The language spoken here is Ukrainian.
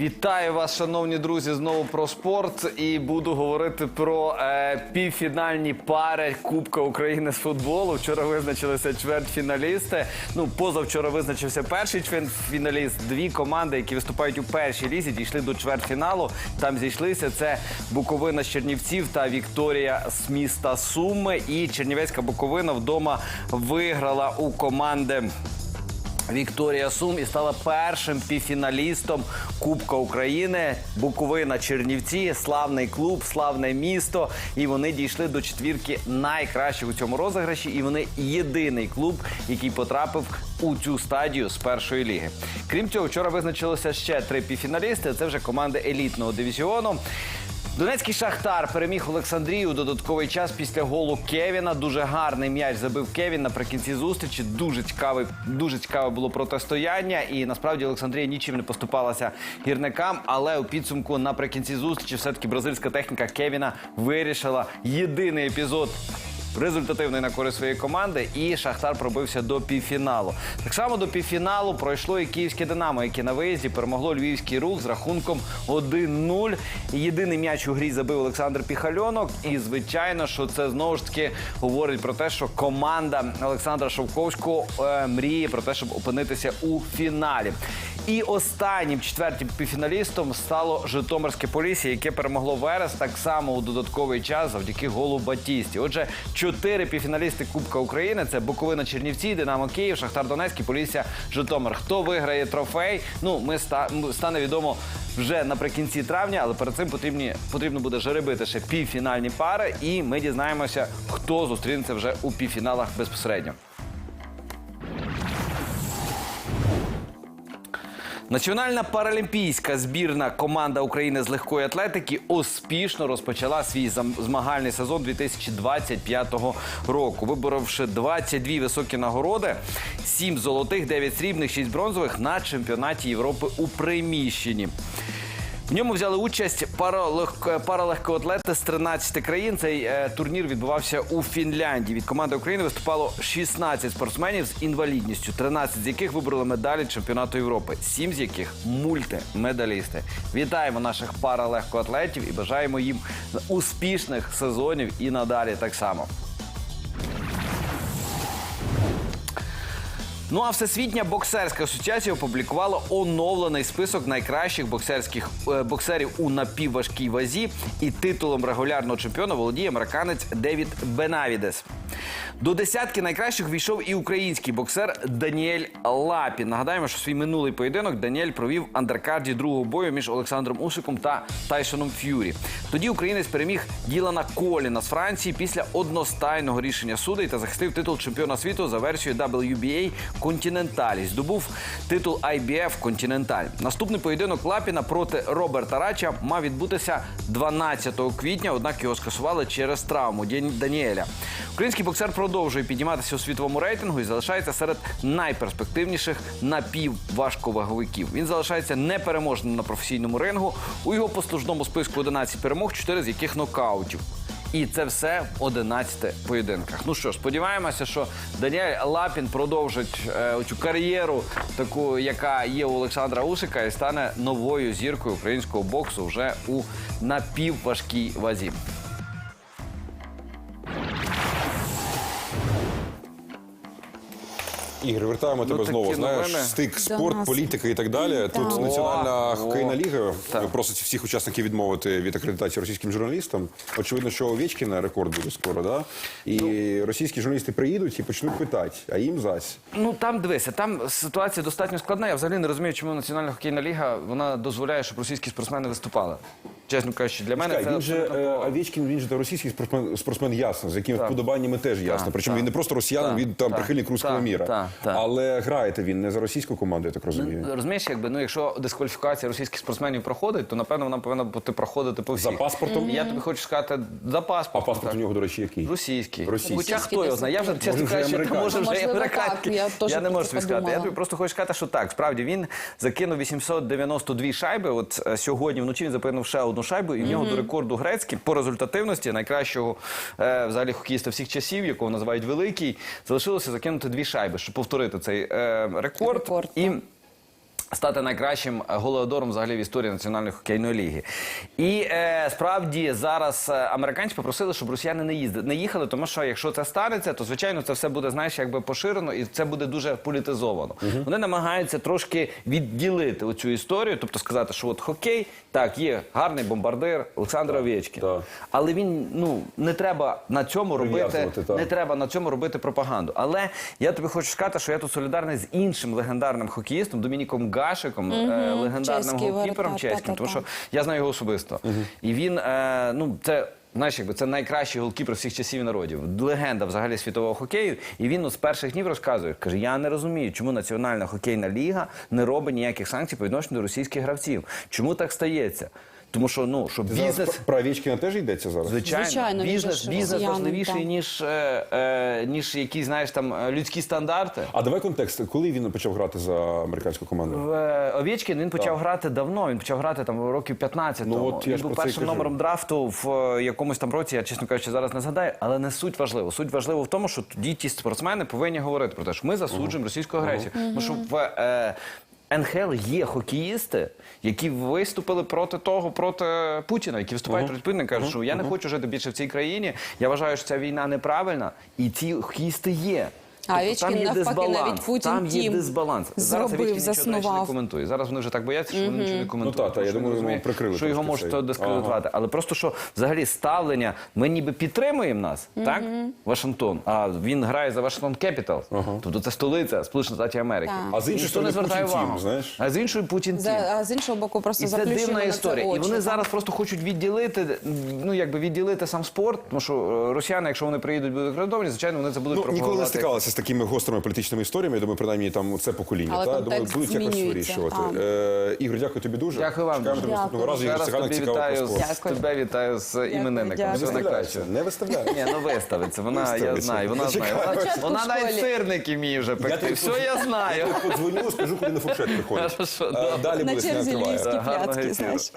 Вітаю вас, шановні друзі, знову про спорт. І буду говорити про е, півфінальні пари Кубка України з футболу. Вчора визначилися чвертьфіналісти. Ну, позавчора визначився перший чвертьфіналіст. Дві команди, які виступають у першій лізі, дійшли до чвертьфіналу. Там зійшлися. Це Буковина з Чернівців та Вікторія з міста Суми. І Чернівецька Буковина вдома виграла у команди. Вікторія Сум і стала першим півфіналістом Кубка України. Буковина Чернівці, славний клуб, славне місто. І вони дійшли до четвірки найкращих у цьому розіграші. І вони єдиний клуб, який потрапив у цю стадію з першої ліги. Крім цього, вчора визначилося ще три півфіналісти. Це вже команди елітного дивізіону. Донецький шахтар переміг Олександрію додатковий час після голу Кевіна. Дуже гарний м'яч забив Кевін наприкінці зустрічі. Дуже цікавий, дуже цікаве було протистояння. І насправді Олександрія нічим не поступалася гірникам. Але у підсумку наприкінці зустрічі все-таки бразильська техніка Кевіна вирішила єдиний епізод результативний на користь своєї команди, і Шахтар пробився до півфіналу. Так само до півфіналу пройшло і київське Динамо, яке на виїзді перемогло львівський рух з рахунком 1-0. Єдиний м'яч у грі забив Олександр Піхальонок. І звичайно, що це знову ж таки говорить про те, що команда Олександра Шовковського е, мріє про те, щоб опинитися у фіналі. І останнім четвертим півфіналістом стало Житомирське Полісся, яке перемогло Верес так само у додатковий час завдяки голу Батісті. Отже, чотири півфіналісти Кубка України це Буковина Чернівці, Динамо Київ, Шахтар Донецький, Полісся, Житомир. Хто виграє трофей? Ну, ми стане відомо вже наприкінці травня, але перед цим потрібні, потрібно буде жеребити ще півфінальні пари, і ми дізнаємося, хто зустрінеться вже у півфіналах безпосередньо. Національна паралімпійська збірна команда України з легкої атлетики успішно розпочала свій змагальний сезон 2025 року, виборовши 22 високі нагороди, 7 золотих, 9 срібних, 6 бронзових на чемпіонаті Європи у приміщенні. В ньому взяли участь паралег- паралегкоатлети з 13 країн. Цей е, турнір відбувався у Фінляндії. Від команди України виступало 16 спортсменів з інвалідністю, 13 з яких вибороли медалі чемпіонату Європи, 7 з яких мультимедалісти. Вітаємо наших паралегкоатлетів і бажаємо їм успішних сезонів і надалі так само. Ну а Всесвітня боксерська асоціація опублікувала оновлений список найкращих боксерських е, боксерів у напівважкій вазі. І титулом регулярного чемпіона володіє американець Девід Бенавідес. До десятки найкращих війшов і український боксер Даніель Лапін. Нагадаємо, що свій минулий поєдинок Даніель провів андеркарді другого бою між Олександром Усиком та Тайшоном Ф'юрі. Тоді українець переміг Ділана Коліна з Франції після одностайного рішення судей та захистив титул чемпіона світу за версією WBA Континенталі. Здобув титул IBF Континенталь. Наступний поєдинок Лапіна проти Роберта Рача мав відбутися 12 квітня, однак його скасували через травму Даніеля. Український боксер продовжує підніматися у світовому рейтингу і залишається серед найперспективніших напівважковаговиків. Він залишається непереможним на професійному рингу. У його послужному списку 11 перемог, 4 з яких нокаутів. І це все в 11 поєдинках. Ну що сподіваємося, що Даніель Лапін продовжить е, цю кар'єру, таку, яка є у Олександра Усика, і стане новою зіркою українського боксу вже у напівважкій вазі. Ігор, вертаємо тебе Ну, такі знову. Знаєш, новини. стик, спорт, нас. політика і так далі. Тут О, національна о. хокейна ліга Так. просить всіх учасників відмовити від акредитації російським журналістам. Очевидно, що Овечкіна рекорд буде скоро, да? І Ну. російські журналісти приїдуть і почнуть питати, а їм зась. Ну там дивися, там ситуація достатньо складна. Я взагалі не розумію, чому Національна хокейна ліга вона дозволяє, щоб російські спортсмени виступали. Чесно кажучи, для мене Чекай, це він же абсолютно е, Овечкін, він же та російський спортсмен, спортсмен ясно, з якими Так. вподобаннями теж ясно. Так, Причому так. він не просто росіянин, Так, він там так, прихильник руського так, міра. так, так. Але граєте він не за російську команду, я так розумію. Розумієш, якби ну якщо дискваліфікація російських спортсменів проходить, то напевно вона повинна бути проходити по всіх. За паспортом? Я тобі хочу сказати за А паспортом. паспорт у так. нього, до речі, який? Російський. Російський. Хоча хто його знає? Я вже чесно вже кажучи, то американський. може вже і Можливо, американський. Я теж Я не про можу це тобі сказати. Я подумала. тобі просто хочу сказати, що так, справді він закинув 892 шайби. От е, сьогодні вночі він запинув ще одну шайбу, і в нього до рекорду грецький по результативності найкращого е, взагалі хокеїста всіх часів, якого називають великий, залишилося закинути дві шайби, щоб повторити цей е, рекорд. Рекорд, І Стати найкращим голеодором взагалі в історії національної хокейної ліги. І е, справді зараз е, американці попросили, щоб росіяни не їздили, не їхали, тому що якщо це станеться, то звичайно це все буде знаєш, якби поширено, і це буде дуже політизовано. Вони намагаються трошки відділити оцю історію, тобто сказати, що от хокей, так, є гарний бомбардир Олександр Овєчкін. так. Але він ну не треба на цьому робити, не треба на цьому робити пропаганду. Але я тобі хочу сказати, що я тут солідарний з іншим легендарним хокеїстом Домініком Гашиком, е, легендарним голкіпером чеським, тому що я знаю його особисто. І він, е, ну, це. Знаєш, якби це найкращий голкіпер всіх часів і народів, легенда взагалі світового хокею. І він ну, з перших днів розказує, каже: я не розумію, чому Національна хокейна ліга не робить ніяких санкцій по відношенню до російських гравців. Чому так стається? Тому що ну щоб Зараз бізнес про Овечкіна теж йдеться зараз? Звичайно, Звичайно, бізнес, бізнес важливіший, ніж, е, е, ніж якісь, знаєш, там е, людські стандарти. А давай контекст. Коли він почав грати за американську команду? В е, Овєчкін він почав грати давно. Він почав грати там років 15 Ну, тому. от я він був першим номером драфту в е, якомусь там році. Я чесно кажучи, зараз не згадаю, але не суть важливо. Суть важливо в тому, що тоді ті спортсмени повинні говорити про те, що ми засуджуємо російську агресію. Тому що в е, НХЛ є хокеїсти, які виступили проти того, проти Путіна, які виступають проти Путіна, кажуть, що я не хочу жити більше в цій країні. Я вважаю, що ця війна неправильна, і ці хокеїсти є. Тобто Овечкін навпаки, навіть Путін там є дисбаланс. Зараз зробив, Овечкін нічого, не заснував. коментує. Зараз вони вже так бояться, що вони нічого не коментують. Ну, та, та, я думаю, вони прикрили що його трошки можуть цей. дискредитувати. Але просто що взагалі ставлення, ми ніби підтримуємо нас, так? Вашингтон. А він грає за Вашингтон Кепітал. Тобто це столиця Сполучених Штатів Америки. Так. А з іншої Ніхто не сторони звертає Путін увагу. тім, знаєш? А з іншої Путін тім. За, а з іншого боку, просто І це дивна на історія. це очі. і вони зараз просто хочуть відділити, ну якби відділити сам спорт. Тому що е, росіяни, якщо вони приїдуть будуть акредитовані, звичайно, вони це будуть Ну, ніколи не пропагувати. стикалися з такими гострими політичними історіями. Я думаю, принаймні там це покоління. Але та? Думаю, будуть якось вирішувати. Е, Ігор, дякую тобі дуже. Дякую вам Чекаємо тебе наступного разу. Ігор тобі цікаво про вітаю, спорт. Дякую. тебе вітаю з іменинником. дякую. Всього Не виставляй. Ні, ну виставиться. Вона, я знаю, вона знає. Вона, навіть сирники вміє вже пекти. Все я знаю. Подзвоню, скажу, коли на фуршет приходить. Е. Далі На буде черзі «Сніданок львівські Гарного ефіру. знаєш.